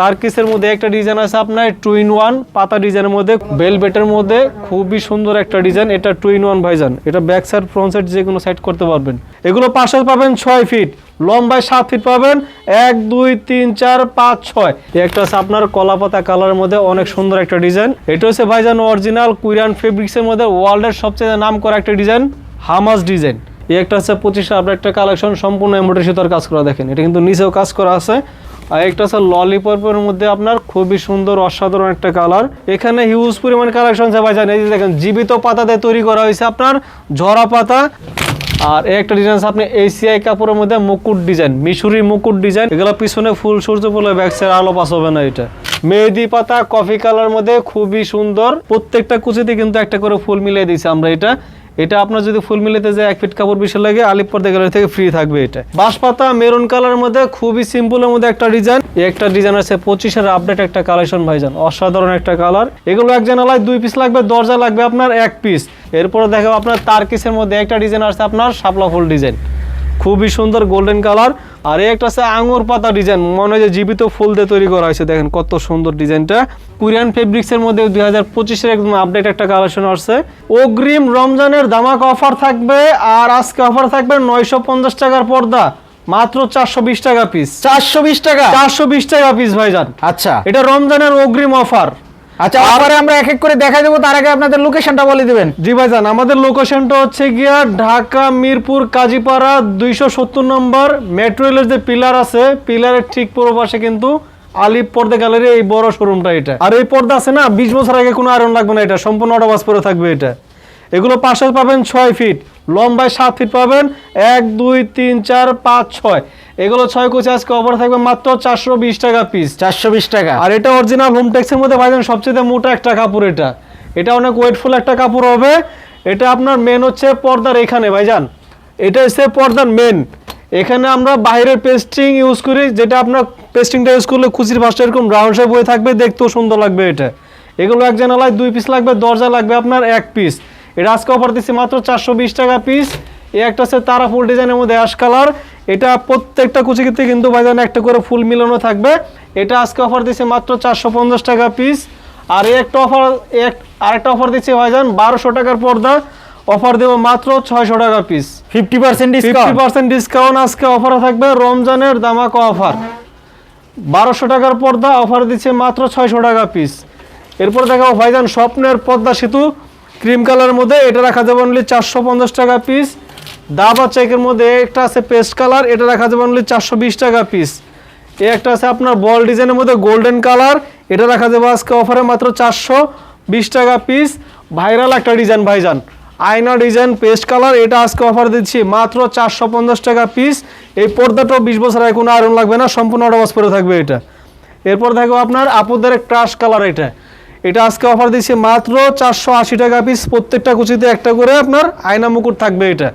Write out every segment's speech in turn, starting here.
তার কিসের মধ্যে একটা ডিজাইন আছে আপনার টু ইন ওয়ান পাতা ডিজাইনের মধ্যে বেলবেটের মধ্যে, খুবই সুন্দর একটা ডিজাইন, এটা টু ইন ওয়ান ভাইজান। এটা ব্যাক সাইড ফ্রন্ট সাইড যে কোনো সাইড করতে পারবেন। এগুলো পাশে পাবেন ছয় ফিট লম্বায় সাত ফিট পাবেন, এক, দুই, তিন, চার, পাঁচ, ছয়। একটা আছে আপনার কলা পাতা কালারের মধ্যে, অনেক সুন্দর একটা ডিজাইন। এটা হচ্ছে ভাইজান অরিজিনাল কুইরান ফেব্রিক্সের মধ্যে ওয়ার্ল্ডের সবচেয়ে নাম করা একটা ডিজাইন হামাস ডিজাইন। এই একটা হচ্ছে পঁচিশ আপনার একটা কালেকশন সম্পূর্ণ এমব্রয়ডারি সুতার কাজ করা, দেখেন। এটা কিন্তু নিচেও কাজ করা আছে। আর একটা আছে ললিপপের মধ্যে আপনার খুবই সুন্দর, অসাধারণ একটা কালার এখানে হিউজ পরিমাণ কালেকশন আছে ভাইজান। এই যে দেখেন, জীবিত পাতা দিয়ে তৈরি করা হয়েছে আপনার ঝরা পাতা। আর একটা ডিজাইন আছে আপনি এসিআই কাপড়ের মধ্যে মুকুট ডিজাইন মিশুরি মুকুট ডিজাইন এগুলো পিছনে ফুল সূর্য ফুলে ব্যাগসের আলো পাস হবে না এটা। মেহেদি পাতা কফি কালার মধ্যে খুবই সুন্দর। প্রত্যেকটা কুচিতে কিন্তু একটা করে ফুল মিলিয়ে দিয়েছি আমরা এটা। এটা আপনার যদি ফুল মিলেতে যায়, এক ফিট কাপড় বেশি লাগে আলিপুর গ্যালারি থেকে ফ্রি থাকবে এটা। বাঁশপাতা মেরুন কালার মধ্যে, খুবই সিম্পলের মধ্যে একটা ডিজাইন একটা ডিজাইন আছে পঁচিশের আপডেট একটা কালেকশন ভাইজান। অসাধারণ একটা কালার এগুলো এক জানালায় দুই পিস লাগবে, দরজা লাগবে আপনার এক পিস এরপরে দেখো আপনার তার কিসের মধ্যে একটা ডিজাইন আছে আপনার শাপলা ফুল ডিজাইন খুবই সুন্দর গোল্ডেন কালার আর একটা আছে আঙুর পাতা ডিজাইন মনে হয় যে জীবিত ফুল দিয়ে তৈরি করা হয়েছে দেখেন কত সুন্দর ডিজাইনটা কোরিয়ান ফেব্রিক্সের মধ্যে দুই হাজার পঁচিশের একদম আপডেট একটা কালেকশন আসছে। অগ্রিম রমজানের দামাক অফার থাকবে আর আজকে অফার থাকবে নয়শো পঞ্চাশ টাকার পর্দা মাত্র চারশো বিশ টাকা পিস চারশো বিশ টাকা? চারশো বিশ টাকা পিস ভাইজান। আচ্ছা। এটা রমজানের অগ্রিম অফার আচ্ছা তারপরে আমরা এক এক করে দেখা দেবো তার আগে আপনাদের লোকেশনটা বলে দিবেন। জি ভাইজান আমাদের লোকেশনটা হচ্ছে গিয়া ঢাকা মিরপুর কাজীপাড়া দুইশো সত্তর নম্বর মেট্রো রেলের যে পিলার আছে পিলারের ঠিক পুরো পাশে কিন্তু আলিপ পর্দা গ্যালারি এই বড় শোরুমটা এটা। আর এই পর্দা আছে না বিশ বছর আগে কোনো আয়রন লাগবে না এটা সম্পূর্ণ অটোবাস পরে থাকবে এটা। এগুলো পাশে পাবেন ছয় ফিট লম্বায় সাত ফিট পাবেন এক দুই তিন চার পাঁচ ছয়। এগুলো ছয় কোচে আজকে অফার থাকবে মাত্র চারশো বিশ টাকা পিস চারশো বিশ টাকা। আর এটা অরিজিনাল হোম টেক্সের মধ্যে ভাইজান সবচেয়ে মোটা একটা কাপড় এটা। এটা অনেক ওয়েটফুল একটা কাপড় হবে। এটা আপনার মেন হচ্ছে পর্দার এখানে ভাইজান। এটা হচ্ছে পর্দার মেন এখানে আমরা বাইরের পেস্টিং ইউজ করি যেটা আপনার পেস্টিংটা ইউজ করলে খুশির ভাষা এরকম রাউন্ড শেপ হয়ে থাকবে দেখতেও সুন্দর লাগবে এটা। এগুলো এক জানালায় দুই পিস লাগবে দরজা লাগবে আপনার এক পিস এটা আজকে অফার দিচ্ছি মাত্র চারশো বিশ টাকা পিস এই একটা হচ্ছে তারা ফুল ডিজাইনের মধ্যে অ্যাশ কালার এটা প্রত্যেকটা কুচিকিতে কিন্তু ভাইজান একটা করে ফুল মিলানো থাকবে। এটা আজকে অফার দিচ্ছে মাত্র চারশো পঞ্চাশ টাকা পিস আর এই একটা অফার এক আরেকটা অফার দিচ্ছে ভাইজান বারোশো টাকার পর্দা। অফার দেবো মাত্র ছয়শো টাকা piece fifty percent fifty percent discount আজকে অফার থাকবে রমজানের দামাকা অফার বারোশো টাকার পর্দা অফার দিচ্ছে মাত্র ছয়শো টাকা পিস এরপর দেখাবো ভাইজান স্বপ্নের পদ্মা সেতু। ক্রিম কালারের মধ্যে, এটা রাখা যাবে অনলি চারশো পঞ্চাশ টাকা পিস দাবা চেকের মধ্যে একটা আছে পেস্ট কালার এটা রাখা যাবে অনলি চারশো বিশ টাকা পিস এই একটা আছে আপনার বল ডিজাইনের মধ্যে গোল্ডেন কালার এটা রাখা যাবে আজকে অফারে মাত্র চারশো বিশ টাকা পিস ভাইরাল একটা ডিজাইন ভাইজান। আয়না ডিজাইন পেস্ট কালার এটা আজকে অফার দিচ্ছি মাত্র চারশো পঞ্চাশ টাকা পিস এই পর্দাটাও বিশ বছর আগে কোনো আয়রন লাগবে না, সম্পূর্ণ অটোবাস পরে থাকবে এটা। এরপর দেখো আপনার আপুদের ক্রাশ কালার এটা। এটা আজকে অফার দিচ্ছি মাত্র চারশো আশি টাকা পিস প্রত্যেকটা কুচিতে একটা করে আপনার আয়না মুকুট থাকবে এটা।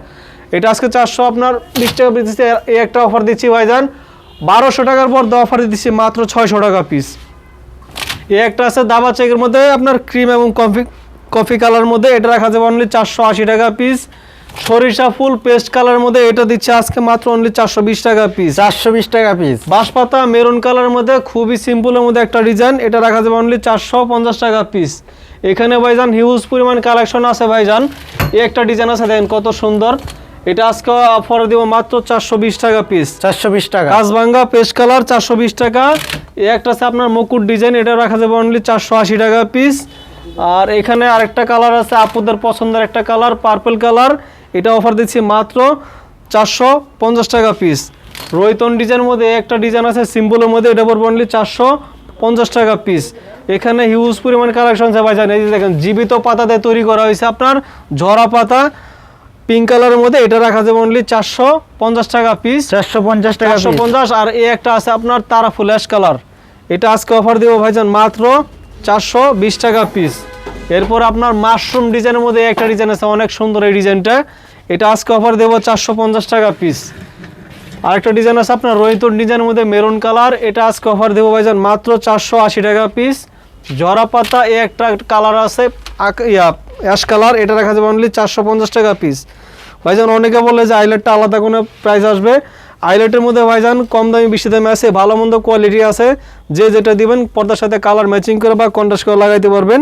এটা আজকে চারশো, আপনার বিশ টাকা পিস দিচ্ছি এই একটা অফার দিচ্ছি ভাইজান। বারোশো টাকার পর অফার দিচ্ছি মাত্র ছয়শো টাকা পিস এ একটা আছে দাবা চেকের মধ্যে আপনার ক্রিম এবং কফি কফি কালার মধ্যে। এটা রাখা যাবে অনলি চারশো আশি টাকা পিস সরিষা ফুল পেস্ট কালার মধ্যে এটা দিচ্ছে আজকে মাত্র অনলি চারশো বিশ টাকা পিস চারশো বিশ টাকা পিস বাঁশপাতা মেরুন কালারের মধ্যে খুবই সিম্পলের মধ্যে একটা ডিজাইন এটা রাখা যাবে অনলি চারশো পঞ্চাশ টাকা পিস এখানে ভাইজান হিউজ পরিমাণ কালেকশন আছে ভাইজান। এই একটা ডিজাইন আছে দেখেন কত সুন্দর। এটা আজকে অফার দিব মাত্র চারশো বিশ টাকা পিস চারশো বিশ টাকা। কাজভাঙ্গা পেস্ট কালার চারশো বিশ টাকা। এই একটা আছে আপনার মুকুট ডিজাইন এটা রাখা যাবে অনলি চারশো আশি টাকা পিস আর এখানে আরেকটা কালার আছে আপুদের পছন্দের একটা কালার পার্পল কালার এটা অফার দিচ্ছি মাত্র চারশো পঞ্চাশ টাকা পিস রোহিতন ডিজাইনের মধ্যে একটা ডিজাইন আছে সিম্বলের মধ্যে এটা পড়বে অনলি চারশো পঞ্চাশ টাকা পিস এখানে হিউজ পরিমাণ কালেকশন আছে ভাইজান। এই যে দেখেন জীবিত পাতা দিয়ে তৈরি করা হয়েছে আপনার ঝরা পাতা। পিঙ্ক কালারের মধ্যে এটা রাখা যাবে অনলি চারশো পঞ্চাশ টাকা পিস চারশো পঞ্চাশ টাকা চারশো পঞ্চাশ আর এই একটা আছে আপনার তারা ফুল অ্যাশ কালার এটা আজকে অফার দেবো ভাইজান মাত্র চারশো বিশ টাকা পিস এরপর আপনার মাশরুম ডিজাইনের মধ্যে একটা ডিজাইন আছে, অনেক সুন্দর এই ডিজাইনটা। এটা আজকে অফার দেবো চারশো পঞ্চাশ টাকা পিস আরেকটা ডিজাইন আছে আপনার রোহিতর ডিজাইনের মধ্যে মেরুন কালার এটা আজকে অফার দেবো ভাইজান মাত্র চারশো আশি টাকা পিস জরা পাতা এই একটা কালার আছে অ্যাশ কালার এটা রাখা যাবে অনলি চারশো পঞ্চাশ টাকা পিস ভাইজান, অনেকে বলে যে আইলেটটা আলাদা কোনো প্রাইস আসবে। আইলেটের মধ্যে ভাইজান কম দামি বেশি দামি আছে ভালো মন্দ কোয়ালিটি আছে। যে যেটা দিবেন পর্দার সাথে কালার ম্যাচিং করে বা কন্ট্রাস্ট করে লাগাইতে পারবেন।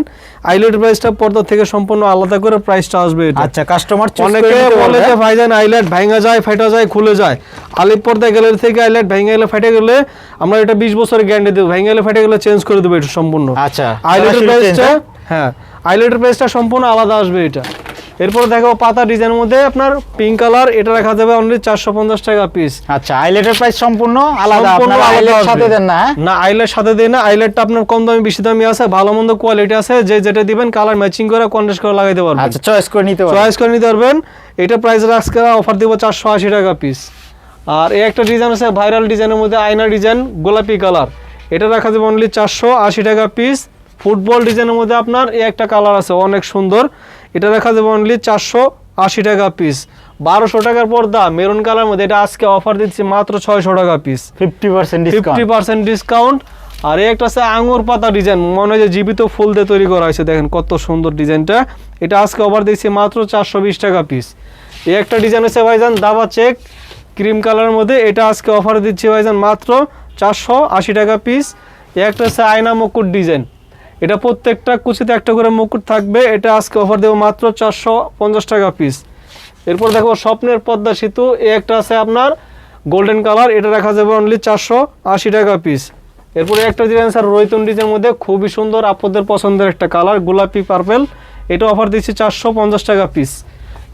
আইলেটের প্রাইসটা পর্দা থেকে সম্পূর্ণ আলাদা করে প্রাইসটা আসবে আচ্ছা কাস্টমার অনেকে বলে যে ভাইজান আইলেট ভাঙা যায় ফেটা যায় খুলে যায়। আলিপ পর্দা গেলে থেকে আইলেট ভেঙে গেলে ফেটে গেলে আমরা এটা বিশ বছরের গ্যারান্টি দেবো। ভেঙে গেলে ফেটে গেলে চেঞ্জ করে দেবো এটা সম্পূর্ণ। আচ্ছা আইলেটের প্রাইসটা হ্যাঁ আইলেটের প্রাইসটা সম্পূর্ণ আলাদা আসবে এটা। এরপর দেখো পাতা ডিজাইনের মধ্যে আপনার পিঙ্ক কালার এটা রাখা যাবে অনলি চারশো পঞ্চাশ টাকা পিস আচ্ছা আইলেটের প্রাইস সম্পূর্ণ আলাদা আইলেট সাথে দেন না হ্যাঁ? না আইলেট সাথে দেয় না আইলেটটা আপনার কম দামি বেশি দামি আছে ভালো মন্দ কোয়ালিটি আছে যে যেটা দিবেন কালার ম্যাচিং করে কন্ট্রাস্ট করে লাগাইতে পারবেন। আচ্ছা চয়েস করে নিতে পারবেন। চয়েস করে নিতে পারবেন। এটা প্রাইস আজকে অফার দিব চারশো আশি টাকা পিস আর এই একটা ডিজাইন আছে ভাইরাল ডিজাইনের মধ্যে আয়না ডিজাইন গোলাপি কালার এটা রাখা যাবে অনলি চারশো আশি টাকা পিস ফুটবল ডিজাইনের মধ্যে আপনার এই একটা কালার আছে অনেক সুন্দর। এটা দেখা যাবে অনলি চারশো আশি টাকা পিস বারোশো টাকার পর্দা মেরুন কালার মধ্যে। এটা আজকে অফার দিচ্ছি মাত্র ছয়শো টাকা piece fifty percent fifty discount percent discount আর এই একটা আছে আঙুর পাতা ডিজাইন মনে হয় যে জীবিত ফুল দিয়ে তৈরি করা হয়েছে। দেখেন কত সুন্দর ডিজাইনটা এটা আজকে অফার দিচ্ছি মাত্র চারশো বিশ টাকা পিস এই একটা ডিজাইন আছে ভাইজান দাবা চেক ক্রিম কালারের মধ্যে। এটা আজকে অফার দিচ্ছি ভাইজান মাত্র চারশো আশি টাকা পিস এই একটা আছে আয়না মুকুট ডিজাইন এটা প্রত্যেকটা কুচিতে একটা করে মুকুট থাকবে। এটা আজকে অফার দেবো মাত্র চারশো পঞ্চাশ টাকা পিস এরপর দেখো স্বপ্নের পদ্মা সেতু, এ একটা আছে আপনার গোল্ডেন কালার এটা রাখা যাবে অনলি চারশো আশি টাকা পিস এরপরে একটা দিলেন স্যার রৈতন ডিজাইনের মধ্যে খুবই সুন্দর আপনাদের পছন্দের একটা কালার গোলাপি পার্পেল এটা অফার দিচ্ছি চারশো পঞ্চাশ টাকা পিস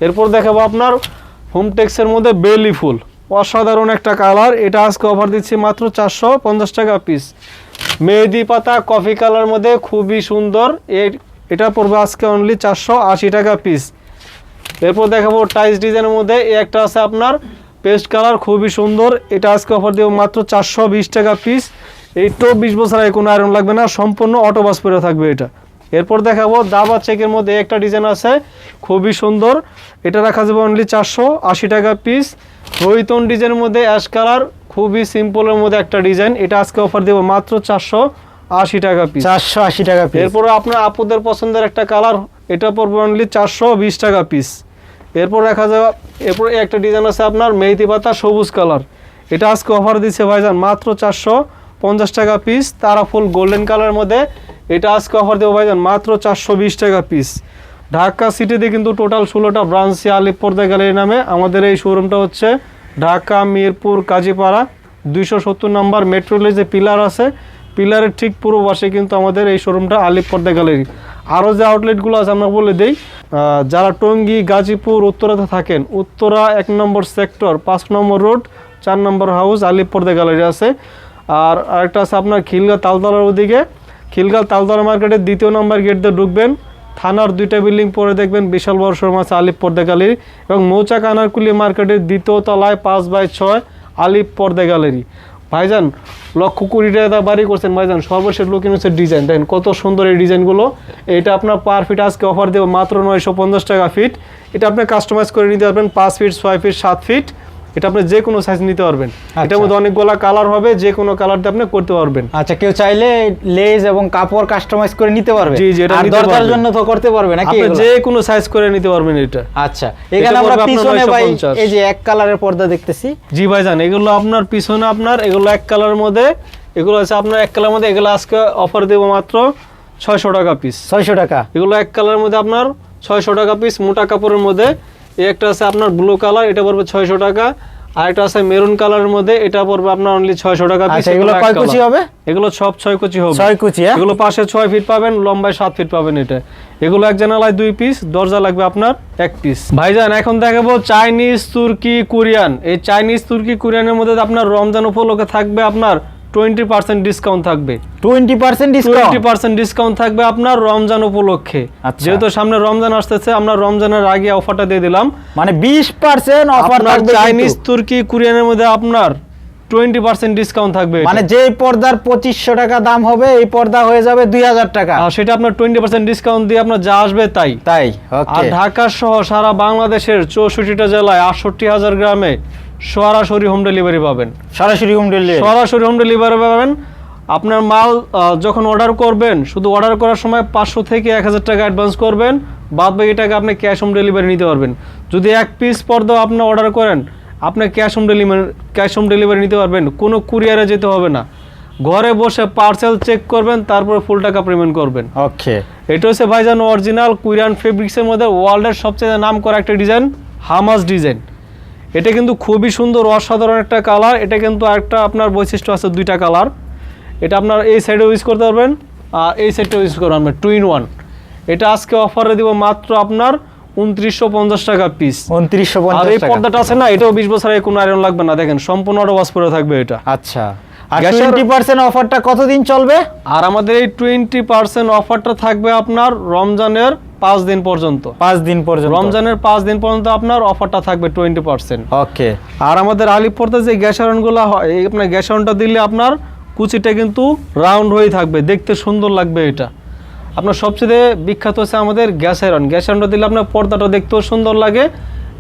এরপর দেখাবো আপনার হোমটেক্সের মধ্যে বেলি ফুল, অসাধারণ একটা কালার এটা আজকে অফার দিচ্ছি মাত্র চারশো পঞ্চাশ টাকা পিস মেহেদি পাতা কফি কালার মধ্যে খুবই সুন্দর। এর, এটা পড়বে আজকে অনলি চারশো আশি টাকা পিস এরপর দেখাবো টাইস ডিজাইনের মধ্যে। এই একটা আছে আপনার পেস্ট কালার খুবই সুন্দর। এটা আজকে অফার দেবো মাত্র চারশো বিশ টাকা পিস এই তো বিশ বছর আগে কোনো আয়রন লাগবে না, সম্পূর্ণ অটোবাস পরে থাকবে এটা। এরপর দেখাবো দাবা চেকের মধ্যে একটা ডিজাইন আছে খুবই সুন্দর। এটা রাখা যাবে অনলি চারশো আশি টাকা পিস রোহিতন ডিজাইনের মধ্যে অ্যাশ কালার খুবই সিম্পলের মধ্যে একটা ডিজাইন। এটা আজকে অফার দেবো মাত্র চারশো আশি টাকা পিস চারশো আশি টাকা পিস এরপর আপনার আপুদের পছন্দের একটা কালার এটা পড়বে অনলি চারশো বিশ টাকা পিস এরপর দেখা যাবে এরপর একটা ডিজাইন আছে আপনার মেহেদি পাতা সবুজ কালার এটা আজকে অফার দিচ্ছে ভাইজান মাত্র চারশো পঞ্চাশ টাকা পিস তারা ফুল গোল্ডেন কালারের মধ্যে। এটা আজকে অফার দেবো ভাইজান, মাত্র চারশো বিশ টাকা পিস ঢাকা সিটিতে কিন্তু টোটাল ষোলোটা ব্রাঞ্চে আলিপর্দা গ্যালারি নামে। আমাদের এই শোরুমটা হচ্ছে ঢাকা, মিরপুর, কাজীপাড়া। দুইশো সত্তর নম্বর মেট্রো রেলের যে পিলার আছে পিলারের ঠিক পূর্ব পাশে কিন্তু আমাদের এই শোরুমটা আলিপ পর্দা গ্যালারি। আরও যে আউটলেটগুলো আছে আমরা বলে দিই যারা টঙ্গী, গাজীপুর, উত্তরাতে থাকেন, উত্তরা এক নম্বর সেক্টর পাঁচ নম্বর রোড চার নম্বর হাউস আলিপ পর্দা গ্যালারি আছে। আর আরেকটা আছে আপনার খিলগা তালতলার ওদিকে। খিলগা তালতলা মার্কেটের দ্বিতীয় নম্বর গেট দিয়ে ঢুকবেন। থানার দুইটা বিল্ডিং পরে দেখবেন বিশাল বড় শোরুম আছে আলিপ পর্দা গ্যালারি এবং মৌচাক আনারকুলি মার্কেটের দ্বিতীয় তলায় পাঁচ বাই ছয় আলিপ পর্দা গ্যালারি ভাইজান, লক্ষ কোটি টাকা বাড়ি করছেন ভাইজান। সর্বশেষ লুকিং হচ্ছে ডিজাইন দেখেন কত সুন্দর এই ডিজাইনগুলো এটা আপনার পার ফিট আজকে অফার দেবো মাত্র নয়শো পঞ্চাশ টাকা ফিট এটা আপনি কাস্টমাইজ করে নিতে পারবেন পাঁচ ফিট ছয় ফিট সাত ফিট এটা আপনি যে কোনো সাইজ নিতে পারবেন। এটার মধ্যে অনেকগুলা কালার হবে যে কোনো কালার দিয়ে আপনি করতে পারবেন। আচ্ছা কেউ চাইলে লেজ এবং কাপড় কাস্টমাইজ করে নিতে পারবে। জি, জি, এটা দরকার জন্য তো করতে পারবে নাকি আপনি যে কোনো সাইজ করে নিতে পারবেন এটা। আচ্ছা এখানে আমরা পিছনে ভাই এই যে এক কালারের পর্দা দেখতেছি। জি ভাইজান এগুলো আপনার পিছনে আপনার এগুলো এক কালারের মধ্যে এগুলো আছে আপনার এক কালারের মধ্যে এগুলো আজকে অফার দেবো মাত্র ছয়শো টাকা পিস ছয়শো টাকা। এগুলো এক কালারের মধ্যে আপনার ছয়শো টাকা পিস মোটা কাপড়ের মধ্যে এই একটা আছে আপনার ব্লু কালার এটা পড়বে ছয়শো টাকা। আর একটা আছে মেরুন কালারের মধ্যে এটা পড়বে আপনার অনলি ছয়শো টাকা পিস আচ্ছা এগুলো কয় কুচি হবে? এগুলো সব ছয় কুচি হবে। ছয় কুচি হ্যাঁ? এগুলো পাশে ছয় ফিট পাবেন লম্বায় সাত ফিট পাবেন এটা। এগুলো এক জানালায় দুই পিস দরজা লাগবে আপনার এক পিস ভাইজান এখন দেখাবো চাইনিজ তুর্কি কোরিয়ান এই চাইনিজ তুর্কি কোরিয়ানের মধ্যে আপনার রমজান উপলক্ষে থাকবে আপনার টোয়েন্টি পার্সেন্ট ডিসকাউন্ট থাকবে। Twenty percent twenty percent discount থাকবে আপনার রমজান উপলক্ষে। আচ্ছা। যেহেতু সামনে রমজান আসতেছে আমরা রমজানের আগে অফারটা দিয়ে দিলাম। মানে বিশ পার্সেন্ট অফার চাইনিজ তুর্কি কোরিয়ানের মধ্যে আপনার টোয়েন্টি পার্সেন্ট ডিসকাউন্ট থাকবে মানে যে পর্দার পঁচিশশো টাকা দাম হবে এই পর্দা হয়ে যাবে দুই হাজার টাকা। সেটা আপনার টোয়েন্টি পার্সেন্ট ডিসকাউন্ট দিয়ে আপনার যা আসবে তাই। তাই আর ঢাকা সহ সারা বাংলাদেশের চৌষট্টিটা জেলায় আটষট্টি হাজার গ্রামে সরাসরি হোম ডেলিভারি পাবেন। সরাসরি হোম ডেলিভারি সরাসরি হোম ডেলিভারি পাবেন। আপনার মাল যখন অর্ডার করবেন শুধু অর্ডার করার সময় পাঁচশো থেকে এক হাজার টাকা অ্যাডভান্স করবেন বাদ বাকি টাকা আপনি ক্যাশ হোম ডেলিভারি নিতে পারবেন। যদি এক পিস পর্দাও আপনি অর্ডার করেন আপনি cash on delivery cash home delivery নিতে পারবেন। কোনো কুরিয়ারে যেতে হবে না। ঘরে বসে পার্সেল চেক করবেন তারপরে ফুল টাকা পেমেন্ট করবেন। ওকে এটা হচ্ছে ভাইজান অরিজিনাল কুরিয়ান ফেব্রিক্সের মধ্যে ওয়ার্ল্ডের সবচেয়ে নাম করা একটা ডিজাইন হামাস ডিজাইন এটা কিন্তু খুবই সুন্দর অসাধারণ একটা কালার। এটা কিন্তু একটা আপনার বৈশিষ্ট্য আছে দুইটা কালার। এটা আপনার এই সাইডেও ইউজ করতে পারবেন আর এই সাইডটাও ইউজ করতে পারবেন টু ইন ওয়ান এটা আজকে অফারে দিব মাত্র আপনার উনত্রিশশো পঞ্চাশ টাকা পিস উনত্রিশশো আর এই পর্দাটা আছে না এটাও বিশ বছর কোনো আয়রন লাগবে না। দেখেন সম্পূর্ণ ওয়াশ পরে থাকবে এটা। আচ্ছা। আর গ্যাসের- টোয়েন্টি পার্সেন্ট অফারটা কতদিন চলবে? আর আমাদের এই টোয়েন্টি পার্সেন্ট অফারটা থাকবে আপনার রমজানের পাঁচ দিন পর্যন্ত। পাঁচ দিন পর্যন্ত। রমজানের পাঁচ দিন পর্যন্ত আপনার অফারটা থাকবে টোয়েন্টি পার্সেন্ট ওকে আর আমাদের আলিপুরতে যে গ্যাস আয়রনগুলো হয় আপনার গ্যাস আয়রনটা দিলে আপনার কুচিটা কিন্তু রাউন্ড হয়ে থাকবে দেখতে সুন্দর লাগবে এটা। আপনার সবচেয়ে বিখ্যাত হচ্ছে আমাদের গ্যাস আয়রন। গ্যাস আয়রনটা দিলে আপনার পর্দাটা দেখতেও সুন্দর লাগে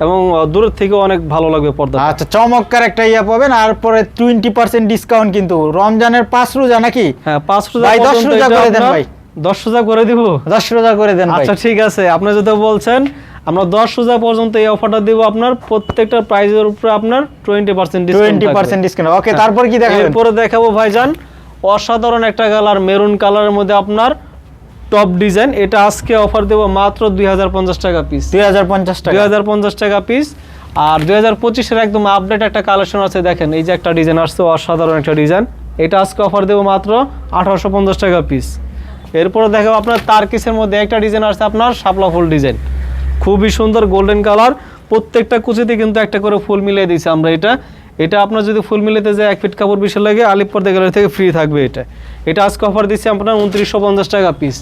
এবং দূরের থেকেও অনেক ভালো লাগবে পর্দা। আচ্ছা চমৎকার একটা ইয়ে পাবেন আর পরে টোয়েন্টি পার্সেন্ট ডিসকাউন্ট কিন্তু। রমজানের পাঁচ রোজা নাকি? হ্যাঁ পাঁচ রোজা ভাই, দশ রোজা করে দেন ভাই। দশ রোজা করে দিব? দশ রোজা করে দেন ভাই। আচ্ছা ঠিক আছে। আপনি যদি বলছেন আমরা দশ রোজা পর্যন্ত এই অফারটা দিব আপনার প্রত্যেকটা প্রাইজের উপরে আপনার twenty percent twenty percent discount okay তারপর কি দেখাবেন? এরপরে দেখাবো ভাইজান অসাধারণ একটা কালার মেরুন কালারের মধ্যে আপনার টপ ডিজাইন। এটা আজকে অফার দেবো মাত্র দুই হাজার পঞ্চাশ টাকা পিস দুই হাজার পঞ্চাশ দুই টাকা হাজার পঞ্চাশ টাকা পিস আর দুই হাজার পঁচিশের একদম আপডেট একটা কালেকশন আছে দেখেন এই যে একটা ডিজাইন আসছে অসাধারণ একটা ডিজাইন। এটা আজকে অফার দেবো মাত্র আঠারোশো পঞ্চাশ টাকা পিস এরপরে দেখাবো আপনার তার কিসের মধ্যে একটা ডিজাইন আসছে আপনার শাপলা ফুল ডিজাইন। খুবই সুন্দর গোল্ডেন কালার প্রত্যেকটা কুচিতে কিন্তু একটা করে ফুল মিলিয়ে দিয়েছি আমরা এটা। এটা আপনার যদি ফুল মিলাতে যায়, এক ফিট কাপড় বিশাল লাগে, আলিপুর গ্যালারি থেকে ফ্রি থাকবে এটা। এটা আজকে অফার দিচ্ছি আপনার উনত্রিশশো পঞ্চাশ টাকা পিস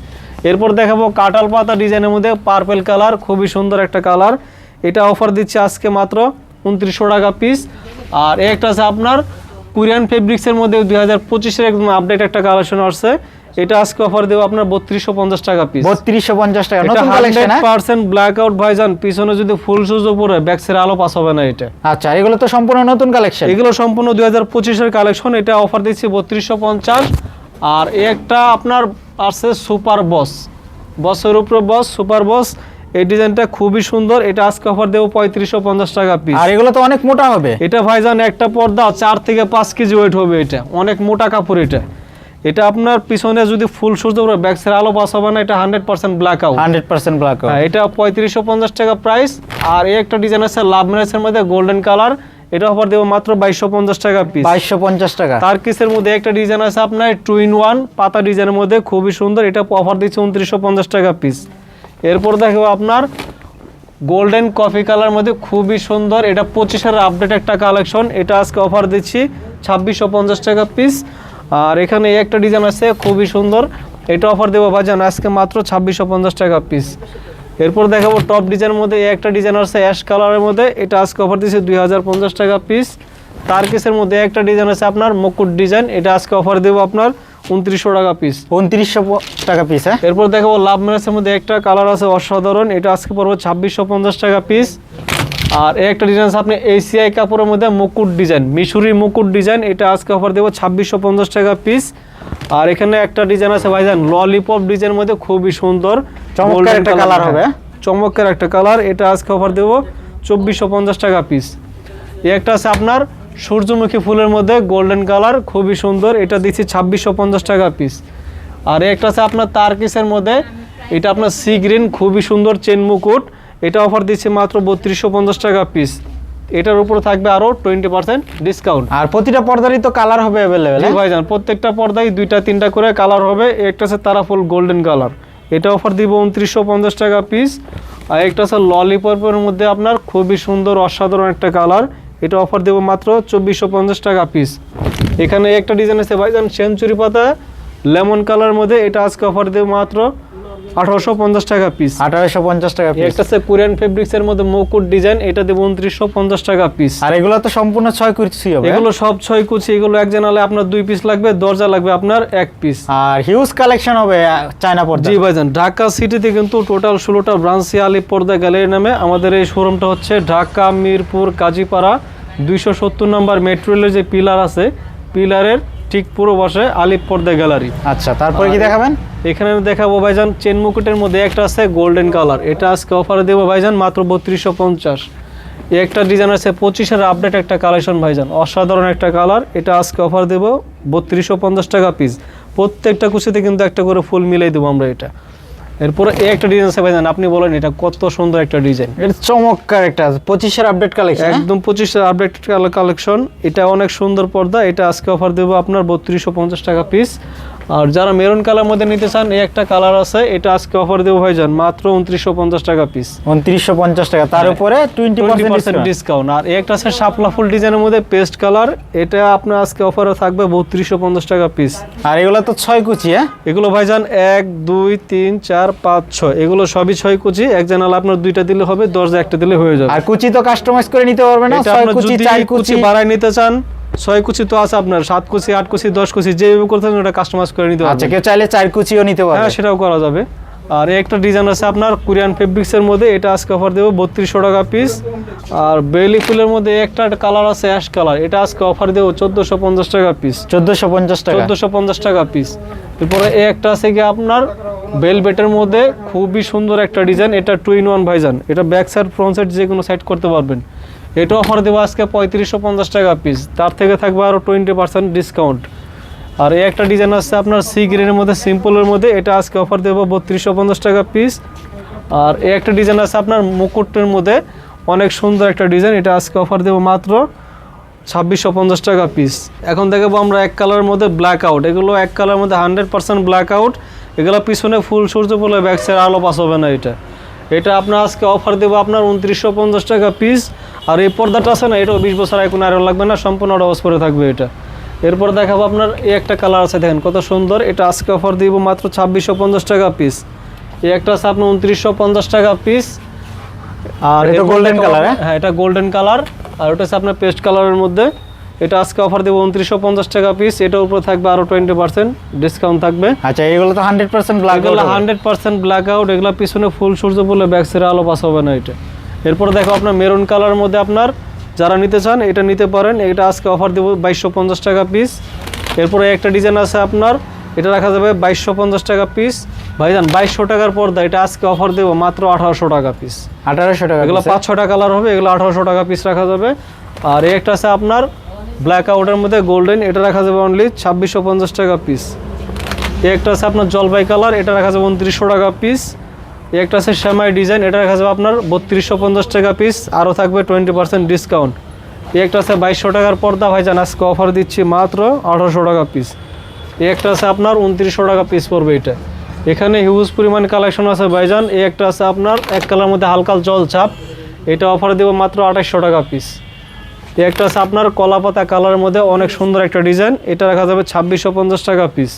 এরপর দেখাবো কাটাল পাতা ডিজাইনের মধ্যে পার্পেল কালার খুবই সুন্দর একটা কালার এটা অফার দিচ্ছে আজকে মাত্র উনত্রিশশো টাকা পিস আর একটা আছে আপনার কোরিয়ান ফেব্রিক্সের মধ্যে দুই হাজার পঁচিশের একদম আপডেট একটা কালেকশন আসছে। এটা আজকে অফার দেবো আপনার বত্রিশশো পঞ্চাশ টাকা পিস বত্রিশশো পঞ্চাশ টাকা নতুন কালেকশন পার্সেন্ট ব্ল্যাক আউট ভাইজান পিছনে যদি ফুল সুজ পরে ব্যাকসের আলো পাস হবে না এটা। আচ্ছা এগুলো তো সম্পূর্ণ নতুন কালেকশন এগুলো সম্পূর্ণ দুই হাজার পঁচিশের কালেকশন এটা অফার দিচ্ছি বত্রিশশো পঞ্চাশ। আর এই একটা আপনার আছে সুপার বস বসের উপরে বস সুপার বস এই ডিজাইনটা খুবই সুন্দর এটা আজকে অফার দেবো পঁয়ত্রিশশো পঞ্চাশ টাকা পিস আর এগুলো তো অনেক মোটা হবে। এটা ভাইজান একটা পর্দা চার থেকে পাঁচ কেজি ওয়েট হবে এটা। অনেক মোটা কাপড় এটা। এটা আপনার পিছনে যদি ফুল সূর্য উপরে ব্যাকসের আলো পাস হবে না এটা hundred percent blackout hundred percent black হ্যাঁ এটা পঁয়ত্রিশশো পঞ্চাশ টাকা প্রাইস আর এই একটা ডিজাইন আছে লাভ ম্যারেজের মধ্যে গোল্ডেন কালার এটা অফার দেবো মাত্র বাইশশো পঞ্চাশ টাকা পিস বাইশশো পঞ্চাশ টাকা। তার কিসের মধ্যে একটা ডিজাইন আছে আপনার টু ইন ওয়ান পাতা ডিজাইনের মধ্যে খুবই সুন্দর। এটা অফার দিচ্ছে উনত্রিশশো পঞ্চাশ টাকা পিস এরপর দেখো আপনার গোল্ডেন কফি কালার মধ্যে খুবই সুন্দর। এটা পঁচিশের আপডেট একটা কালেকশন এটা আজকে অফার দিচ্ছি ছাব্বিশশো পঞ্চাশ টাকা পিস আর এখানে এই একটা ডিজাইন আছে খুবই সুন্দর। এটা অফার দেবো বাজান আজকে মাত্র ছাব্বিশশো পঞ্চাশ টাকা পিস এরপর দেখাবো টপ ডিজাইনের মধ্যে এই একটা ডিজাইন আছে অ্যাশ কালারের মধ্যে এটা আজকে অফার দিচ্ছে দুই হাজার পঞ্চাশ টাকা পিস তার কেসের মধ্যে একটা ডিজাইন আছে আপনার মুকুট ডিজাইন এটা আজকে অফার দেবো আপনার উনত্রিশশো টাকা পিস উনত্রিশশো টাকা পিস হ্যাঁ? এরপর দেখাবো লাভ ম্যারেজের মধ্যে একটা কালার আছে অসাধারণ এটা আজকে পড়ব ছাব্বিশশো পঞ্চাশ টাকা পিস আর এই একটা ডিজাইন আছে আপনি এসিআই কাপড়ের মধ্যে মুকুট ডিজাইন মিশুরি মুকুট ডিজাইন এটা আজকে অফার দেবো ছাব্বিশশো পঞ্চাশ টাকা পিস আর এখানে একটা ডিজাইন আছে ভাইজান ললিপপ ডিজাইনের মধ্যে খুবই সুন্দর। চমৎকার একটা colour হবে, হ্যাঁ। চমৎকার একটা কালার এটা আজকে অফার দেবো চব্বিশশো পঞ্চাশ টাকা পিস এই একটা আছে আপনার সূর্যমুখী ফুলের মধ্যে গোল্ডেন কালার খুবই সুন্দর এটা দিচ্ছি ছাব্বিশশো পঞ্চাশ টাকা পিস আর একটা আছে আপনার তার কিসের মধ্যে এটা আপনার সি গ্রিন খুবই সুন্দর চেন মুকুট। এটা অফার দিচ্ছে মাত্র বত্রিশশো পঞ্চাশ টাকা পিস এটার উপরে থাকবে আরও টোয়েন্টি পার্সেন্ট ডিসকাউন্ট আর প্রতিটা পর্দারই তো কালার হবে অ্যাভেলেবেল ভাইজান প্রত্যেকটা পর্দায় দুইটা তিনটা করে কালার হবে। একটা আছে তারাফুল গোল্ডেন কালার এটা অফার দিব উনত্রিশশো পঞ্চাশ টাকা পিস আর একটা আছে ললিপপের মধ্যে আপনার খুবই সুন্দর অসাধারণ একটা কালার এটা অফার দেবো মাত্র চব্বিশশো পঞ্চাশ টাকা পিস এখানে একটা ডিজাইন আছে ভাইজান সেঞ্চুরি পাতা। লেমন কালার মধ্যে এটা আজকে অফার দেবো মাত্র আঠারোশো পঞ্চাশ টাকা পিস আঠারোশো পঞ্চাশ টাকা পিস একটা আছে কোরিয়ান ফেব্রিক্সের মধ্যে মুকুট ডিজাইন এটা দেবো উনত্রিশশো পঞ্চাশ টাকা পিস আর এগুলো তো সম্পূর্ণ ছয় কুচি হবে। এগুলো সব ছয় কুচি এগুলো এক জানালে আপনার দুই পিস লাগবে দরজা লাগবে আপনার এক পিস আর হিউজ কালেকশন হবে চায়না পর্দা। জি ভাইজান ঢাকা সিটিতে কিন্তু টোটাল ষোলোটা ব্রাঞ্চি আলী পর্দা গ্যালারি নামে আমাদের এই শোরুমটা হচ্ছে ঢাকা মিরপুর কাজীপাড়া দুইশো সত্তর নম্বর মেট্রো রেলের যে পিলার আছে পিলারের ঠিক পুরো বসে আলিপ পর্দা গ্যালারি। আচ্ছা তারপরে কি দেখাবেন? এখানে আমি দেখাবো ভাইজান চেন মুকুটের মধ্যে একটা আছে গোল্ডেন কালার এটা আজকে অফারে দেবো ভাইজান মাত্র বত্রিশশো পঞ্চাশ। একটা ডিজাইন আছে পঁচিশের আপডেট একটা কালেকশন ভাইজান। অসাধারণ একটা কালার এটা আজকে অফার দেবো বত্রিশশো পঞ্চাশ টাকা পিস প্রত্যেকটা কুচিতে কিন্তু একটা করে ফুল মিলাই দেবো আমরা এটা। এরপরে এই একটা ডিজাইন আছে ভাইজান আপনি বলেন এটা কত সুন্দর একটা ডিজাইন এটা চমৎকার একটা পঁচিশের আপডেট কালেকশন একদম পঁচিশের আপডেট কালেকশন এটা অনেক সুন্দর পর্দা এটা আজকে অফার দেবো আপনার বত্রিশশো পঞ্চাশ টাকা পিস আর যারা মেরুন কালার মধ্যে নিতে চান এই একটা কালার আছে এটা আজকে অফার দেবো ভাইজান মাত্র উনত্রিশশো পঞ্চাশ টাকা পিস উনত্রিশশো পঞ্চাশ টাকা তার হ্যাঁ। উপরে টোয়েন্টি পার্সেন্ট ডিসকাউন্ট আর এই একটা আছে শাপলা ফুল ডিজাইনের মধ্যে পেস্ট কালার এটা আপনার আজকে অফারে থাকবে বত্রিশশো পঞ্চাশ টাকা পিস আর এগুলো তো ছয় কুচি হ্যাঁ? এগুলো ভাইজান এক দুই তিন চার পাঁচ ছয়। এগুলো সবই ছয় কুচি এক জানালা আপনার দুইটা দিলে হবে দরজা একটা দিলে হয়ে যাবে। আর কুচি তো কাস্টমাইজ করে নিতে পারবে না ছয় কুচি চার কুচি। কুচি বাড়ায় নিতে চান ছয় কুচি তো আছে আপনার সাত কুচি আট কুচি দশ কুচি যেভাবে করতে চান ওটা কাস্টমাইজ করে নিতে পারবে আচ্ছা কেউ চাইলে চার কুচিও নিতে পারবে। হ্যাঁ সেটাও করা যাবে। আর একটা ডিজাইন আছে আপনার কোরিয়ান ফেব্রিক্সের মধ্যে এটা আজকে অফার দেবো বত্রিশশো টাকা পিস আর বেলি ফুলের মধ্যে একটা কালার আছে অ্যাশ কালার এটা আজকে অফার দেবো চোদ্দোশো পঞ্চাশ টাকা পিস চোদ্দশো পঞ্চাশ টাকা। চোদ্দোশো পঞ্চাশ টাকা পিস এরপরে এই একটা আছে কি আপনার বেলবেটের মধ্যে খুবই সুন্দর একটা ডিজাইন এটা টু ইন ওয়ান ভাইজান এটা ব্যাক সাইড ফ্রন্ট সাইড যে কোনো সাইড করতে পারবেন। এটা অফার দেবো আজকে পঁয়ত্রিশশো পঞ্চাশ টাকা পিস তার থেকে থাকবে আরও টোয়েন্টি পার্সেন্ট ডিসকাউন্ট আর এই একটা ডিজাইন আছে আপনার সি গ্রিনের মধ্যে সিম্পলের মধ্যে, এটা আজকে অফার দেবো বত্রিশশো পঞ্চাশ টাকা পিস আর এই একটা ডিজাইন আছে আপনার মুকুটের মধ্যে, অনেক সুন্দর একটা ডিজাইন এটা আজকে অফার দেবো মাত্র ছাব্বিশশো পঞ্চাশ টাকা পিস এখন দেখাবো আমরা এক কালারের মধ্যে ব্ল্যাক আউট এগুলো এক কালারের মধ্যে হান্ড্রেড পার্সেন্ট ব্ল্যাক আউট এগুলো পিছনে ফুল সূর্য বলে ব্যাক সাইড আলো পাস হবে না এটা। এটা আপনার আজকে অফার দেবো আপনার উনত্রিশশো পঞ্চাশ টাকা পিস আর এই পর্দাটা আছে না এটাও বিশ বছর এখন আয়রন লাগবে না সম্পূর্ণ অডাবাস করে থাকবে এটা। এরপর দেখাবো আপনার এই একটা কালার আছে দেখেন কত সুন্দর এটা আজকে অফার দিব মাত্র ছাব্বিশশো পঞ্চাশ টাকা পিস এই একটা আছে আপনার উনত্রিশশো পঞ্চাশ টাকা পিস আর এটা দেখাবো- color, হ্যাঁ? হ্যাঁ এটা গোল্ডেন কালার আর ওটা হচ্ছে আপনার পেস্ট কালারের মধ্যে। এটা আজকে অফার দেবো উনত্রিশশো পঞ্চাশ টাকা পিস এটার উপরে থাকবে আরও টোয়েন্টি পার্সেন্ট ডিসকাউন্ট থাকবে। আচ্ছা এগুলো তো হান্ড্রেড পার্সেন্ট ব্ল্যাক এগুলো হান্ড্রেড পার্সেন্ট ব্ল্যাক আউট এগুলো পিছনে ফুল সূর্য বলে ব্যাক সাইডে আলো পাস হবে না এটা। এরপর দেখো আপনার মেরুন কালার মধ্যে আপনার যারা নিতে চান এটা নিতে পারেন। এটা আজকে অফার দেবো বাইশশো পঞ্চাশ টাকা পিস এরপরে একটা ডিজাইন আছে আপনার এটা রাখা যাবে বাইশশো পঞ্চাশ টাকা পিস ভাই ভাইজান বাইশশো টাকার পর্দা এটা আজকে অফার দেবো মাত্র আঠারোশো টাকা পিস আঠারোশো টাকা এগুলো পাঁচ ছটা কালার হবে এগুলো আঠারোশো টাকা পিস রাখা যাবে। আর এই একটা আছে আপনার ব্ল্যাক আউটের মধ্যে গোল্ডেন এটা রাখা যাবে অনলি ছাব্বিশশো পঞ্চাশ টাকা পিস এই একটা আছে আপনার জলপাই কালার এটা রাখা যাবে উনত্রিশশো টাকা পিস একটা আছে শ্যামাই ডিজাইন এটা রাখা যাবে আপনার বত্রিশশো পঞ্চাশ টাকা পিস আরও থাকবে টোয়েন্টি পার্সেন্ট ডিসকাউন্ট এই একটা আছে বাইশশো টাকার পর্দা, ভাইজান, আজকে অফার দিচ্ছি মাত্র আঠারোশো টাকা পিস একটা আছে আপনার উনত্রিশশো টাকা পিস পড়বে এটা। এখানে হিউজ পরিমাণ কালেকশন আছে, ভাইজান। এই একটা আছে আপনার এক কালার মধ্যে হালকা জল চাপ এটা অফার দেবো মাত্র আঠাশশো টাকা পিস এই একটা আছে আপনার কলাপাতা কালারের মধ্যে অনেক সুন্দর একটা ডিজাইন এটা রাখা যাবে ছাব্বিশশো পঞ্চাশ টাকা পিস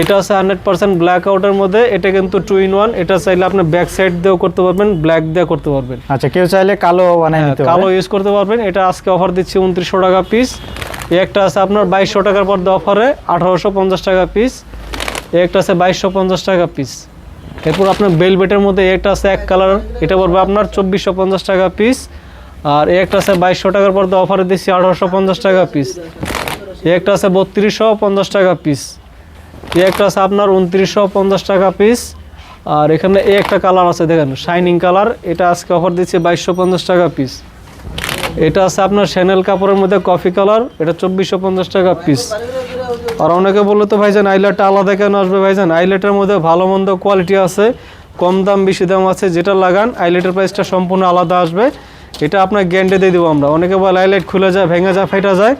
এটা আছে হান্ড্রেড পার্সেন্ট ব্ল্যাক আউটের মধ্যে এটা কিন্তু টু ইন ওয়ান এটা চাইলে আপনি ব্যাক সাইড দিয়েও করতে পারবেন ব্ল্যাক দিয়ে করতে পারবেন। আচ্ছা কেউ চাইলে কালো বানাই হ্যাঁ, নিতে কালো ইউজ করতে পারবেন এটা আজকে অফার দিচ্ছি উনত্রিশশো টাকা পিস একটা আছে আপনার বাইশশো টাকার পর অফারে আঠারোশো পঞ্চাশ টাকা পিস একটা আছে বাইশশো পঞ্চাশ টাকা পিস এরপর আপনার বেলবেটের মধ্যে একটা আছে এক কালার এটা পড়বে আপনার চব্বিশশো পঞ্চাশ টাকা পিস আর একটা আছে বাইশশো টাকার পর অফারে দিচ্ছি আঠারোশো পঞ্চাশ টাকা পিস একটা আছে বত্রিশশো পঞ্চাশ টাকা পিস একটা আছে আপনার উনত্রিশশো পঞ্চাশ টাকা পিস। আর এখানে এই একটা কালার আছে, দেখেন শাইনিং কালার। এটা আজকে অফার দিচ্ছে বাইশশো পঞ্চাশ টাকা পিস। এটা আছে আপনার শ্যানেল কাপড়ের মধ্যে কফি কালার এটা চব্বিশশো পঞ্চাশ টাকা পিস। আর অনেকে বলল তো, ভাইজান আইলেটটা আলাদা কেন আসবে? ভাইজান আইলেটের মধ্যে ভালো মন্দ কোয়ালিটি আছে, কম দাম, বেশি দাম আছে, যেটা লাগান আইলেটের প্রাইসটা সম্পূর্ণ আলাদা আসবে। এটা আপনার গ্যান্ডে দিয়ে দেবো আমরা। অনেকে বলে আইলেট খুলে যায়, ভেঙে যায়, ফেটা যায়।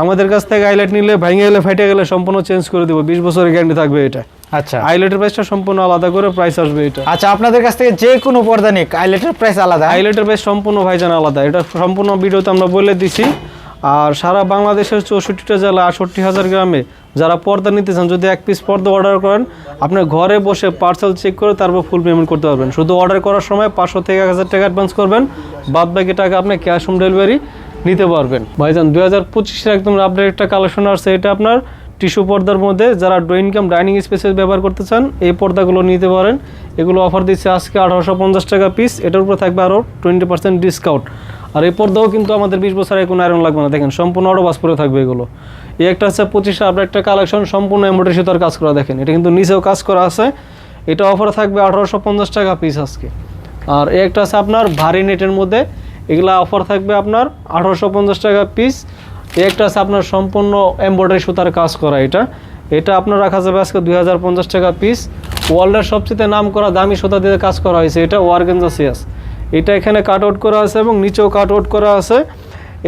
আমাদের কাছ থেকে আইলেট নিলে ভেঙে গেলে ফেটে গেলে সম্পূর্ণ চেঞ্জ করে দেবো। বিশ বছরের গ্যান্ডি থাকবে এটা। আচ্ছা। আইলেটের প্রাইসটা সম্পূর্ণ আলাদা করে প্রাইস আসবে এটা। আচ্ছা আপনাদের কাছ থেকে যে কোনো পর্দা নিক আইলেটের প্রাইস আলাদা। হাইলাইটের প্রাইস সম্পূর্ণ ভাইজান আলাদা। এটা সম্পূর্ণ ভিডিওতে আমরা বলে দিছি। আর সারা বাংলাদেশের চৌষট্টিটা জেলা আটষট্টি হাজার গ্রামে যারা পর্দা নিতে চান যদি এক পিস পর্দা অর্ডার করেন আপনি ঘরে বসে পার্সেল চেক করে তারপর ফুল পেমেন্ট করতে পারবেন। শুধু অর্ডার করার সময় পাঁচশো থেকে এক হাজার টাকা অ্যাডভান্স করবেন। বাদ বাকি টাকা আপনি ক্যাশ অন ডেলিভারি নিতে পারবেন। ভাইজান, দুই হাজার পঁচিশের একদম আপডেট একটা কালেকশন আসছে। এটা আপনার টিস্যু পর্দার মধ্যে যারা ড্রয়িং কাম ডাইনিং স্পেসে ব্যবহার করতে চান, এই পর্দাগুলো নিতে পারেন। এগুলো অফার দিচ্ছে আজকে আঠারোশো পঞ্চাশ টাকা পিস এটার উপরে থাকবে আরও টোয়েন্টি পার্সেন্ট ডিসকাউন্ট আর এই পর্দাও কিন্তু আমাদের বিশ বছর কোনো আয়রন লাগবে না। দেখেন, সম্পূর্ণ অটোবাস পরে থাকবে এগুলো। এই একটা হচ্ছে পঁচিশে আপনার একটা কালেকশন সম্পূর্ণ এমব্রয়ডারি সুতার কাজ করা। দেখেন, এটা কিন্তু নিচেও কাজ করা আছে। এটা অফার থাকবে আঠারোশো পঞ্চাশ টাকা পিস আজকে। আর এই একটা আছে আপনার ভারী নেটের মধ্যে। এগুলা অফার থাকবে আপনার আঠারোশো পঞ্চাশ টাকা পিস একটা আছে আপনার সম্পূর্ণ এমব্রয়ডারি সুতার কাজ করা এটা। এটা আপনার রাখা যাবে আজকে দুই হাজার পঞ্চাশ টাকা পিস ওয়ার্ল্ডের সবচেয়ে নাম করা দামি সুতা দিয়ে কাজ করা হয়েছে এটা ওয়ার্গেঞ্জা সিয়াস। এটা এখানে কাট আউট করা আছে এবং নিচেও কাট আউট করা আছে।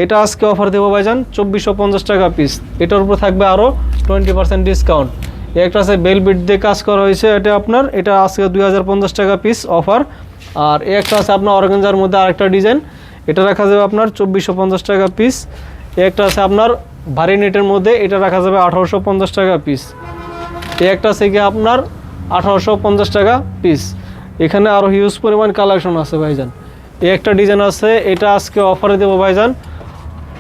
এটা আজকে অফার দেবো ভাইজান চব্বিশশো পঞ্চাশ টাকা পিস এটার উপর থাকবে আরও টোয়েন্টি পার্সেন্ট ডিসকাউন্ট একটা আছে বেলবিট দিয়ে কাজ করা হয়েছে এটা আপনার। এটা আজকে দুই হাজার পঞ্চাশ টাকা পিস অফার আর একটা আছে আপনার অর্গানজার মধ্যে আরেকটা ডিজাইন এটা রাখা যাবে আপনার চব্বিশশো পঞ্চাশ টাকা পিস একটা আছে আপনার ভারী নেটের মধ্যে, এটা রাখা যাবে আঠারোশো পঞ্চাশ টাকা পিস একটা আছে কি আপনার আঠারোশো পঞ্চাশ টাকা পিস এখানে আরও হিউজ পরিমাণ কালেকশন আছে ভাইজান। একটা ডিজাইন আছে, এটা আজকে অফারে দেবো ভাইজান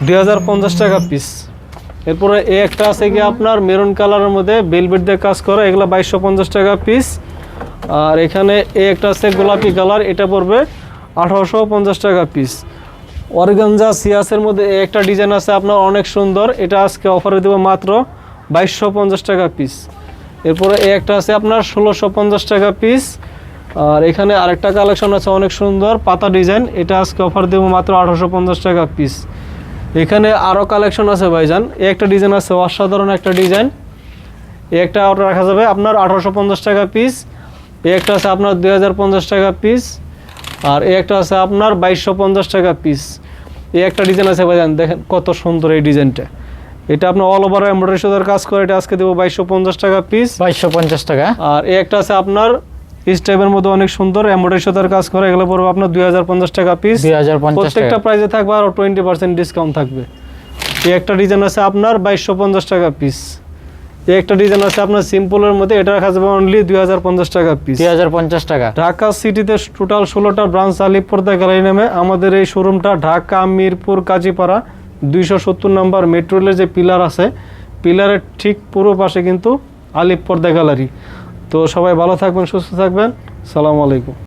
দুই হাজার পঞ্চাশ টাকা পিস এরপরে এই একটা আছে কি আপনার মেরুন কালারের মধ্যে বেলবেট দিয়ে কাজ করা, এগুলো বাইশশো পঞ্চাশ টাকা পিস আর এখানে এই একটা আছে গোলাপি কালার এটা পড়বে আঠারোশো পঞ্চাশ টাকা পিস অর্গানজা সিয়াসের মধ্যে একটা ডিজাইন আছে, আপনার অনেক সুন্দর। এটা আজকে অফারে দেবো মাত্র বাইশশো পঞ্চাশ টাকা পিস এরপরে একটা আছে আপনার ষোলোশো পঞ্চাশ টাকা পিস আর এখানে আরেকটা কালেকশন আছে অনেক সুন্দর, পাতা ডিজাইন। এটা আজকে অফার দেবো মাত্র আঠারোশো পঞ্চাশ টাকা পিস এখানে আরও কালেকশন আছে ভাইজান। এই একটা ডিজাইন আছে, অসাধারণ একটা ডিজাইন। এই একটা রাখা যাবে আপনার আঠারোশো পঞ্চাশ টাকা পিস এই একটা আছে আপনার দুই হাজার পঞ্চাশ টাকা পিস আর এই একটা আছে আপনার বাইশশো পঞ্চাশ টাকা পিস এই একটা ডিজাইন আছে ভাইজান দেখেন কত সুন্দর এই ডিজাইনটা এটা আপনার অল ওভার এমব্রয়ডারি সুতার কাজ করে এটা আজকে দেবো বাইশশো পঞ্চাশ টাকা পিস বাইশশো পঞ্চাশ টাকা। আর এই একটা আছে আপনার স্টেপের মধ্যে অনেক সুন্দর এমব্রয়ডারি সুতার কাজ করে এগুলো পড়বে আপনার দুই হাজার পঞ্চাশ টাকা পিস দুই হাজার প্রত্যেকটা টাকা। প্রাইজে থাকবে আরও টোয়েন্টি পার্সেন্ট ডিসকাউন্ট থাকবে। এই একটা ডিজাইন আছে আপনার বাইশশো পঞ্চাশ টাকা পিস এই একটা ডিজাইন আছে আপনার সিম্পলের মধ্যে এটা রাখা যাবে অনলি দুই হাজার পঞ্চাশ টাকা পিস দুই হাজার পঞ্চাশ টাকা। ঢাকা সিটিতে টোটাল ষোলোটা ব্রাঞ্চ আলিপুরদা গ্যালারি নামে আমাদের এই শোরুমটা ঢাকা মিরপুর কাজীপাড়া দুইশো সত্তর নম্বর মেট্রো রেলের যে পিলার আছে পিলারের ঠিক পুরো পাশে কিন্তু আলিপুরদা গ্যালারি। তো সবাই ভালো থাকবেন সুস্থ থাকবেন। সালাম আলাইকুম।